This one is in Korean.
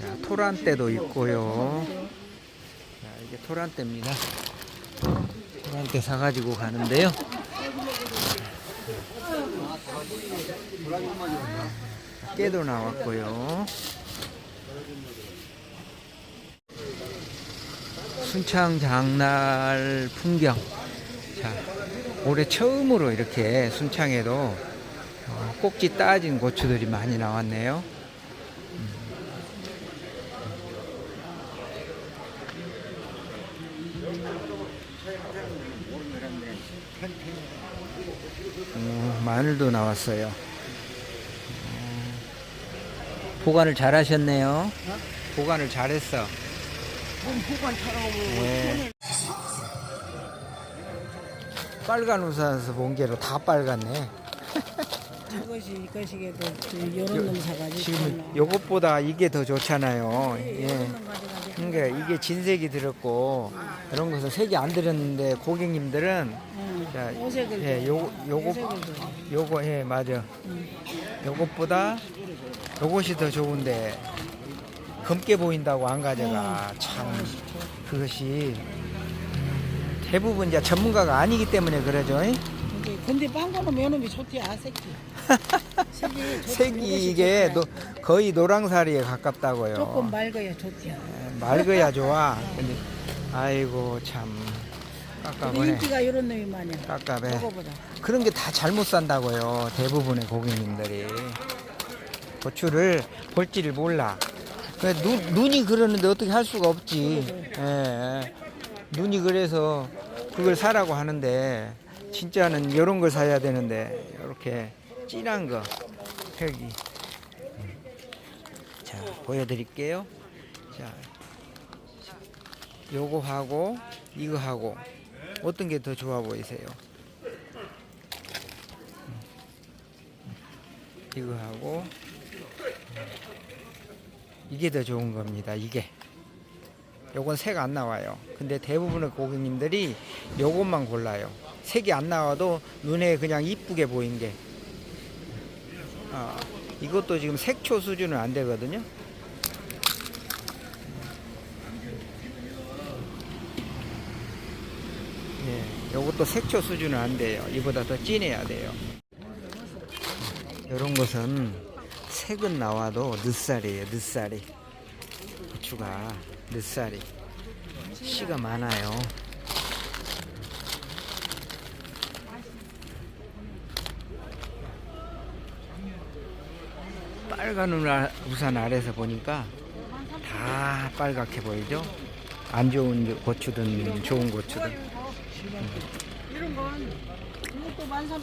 자, 토란대도 있고요. 자, 이게 토란대입니다. 토란대 사가지고 가는데요. 깨도 나왔고요. 순창 장날 풍경. 자, 올해 처음으로 이렇게 순창에도 어, 꼭지 따진 고추들이 많이 나왔네요. 어, 마늘도 나왔어요. 어, 보관을 잘 하셨네요. 보관을 잘했어. 네. 빨간 우산에서 본 게로 다 빨갛네. 이것이 이것이게도 이런 놈 사가지고 지금 요것보다 이게 더 좋잖아요. 예. 그러니까 이게 진색이 들었고 이런 것은 색이 안 들었는데 고객님들은 자, 오색을 예, 요 요거 요거 예 맞아. 요것보다 요것이 더 좋은데 검게 보인다고 안 가져가 참 그것이 대부분 이제 전문가가 아니기 때문에 그러죠. 잉? 근데, 근데 빵거는 면음이 좋지 아 새끼 색이 좋지. 색이 이게 좋지. 노, 거의 노랑사리에 가깝다고요. 조금 맑아야 좋지 예, 맑아야 좋아. 근데 아이고 참 근데 깝깝하네. 인기가 이런 놈이 많이 깝깝해. 저거보다 그런 게 다 잘못 산다고요. 대부분의 고객님들이 고추를 볼지를 몰라. 그 눈, 눈이 그러는데 어떻게 할 수가 없지. 예, 예. 눈이 그래서 그걸 사라고 하는데 진짜는 이런 걸 사야 되는데 이렇게 진한 거 여기 자 보여드릴게요. 자 요거 하고 이거 하고 어떤 게 더 좋아 보이세요? 이거 하고 이게 더 좋은 겁니다. 이게 요건 색 안 나와요. 근데 대부분의 고객님들이 요것만 골라요. 색이 안 나와도 눈에 그냥 이쁘게 보인 게. 아, 이것도 지금 색초 수준은 안 되거든요. 예, 요것도 색초 수준은 안 돼요. 이보다 더 진해야 돼요. 이런 것은 색은 나와도 늦살이에요, 늦살이. 고추가 늦살이. 씨가 많아요. 빨간 우산 아래서 보니까 다 빨갛게 보이죠? 안 좋은 고추든 좋은 고추든. 이런 건 이것도 만삼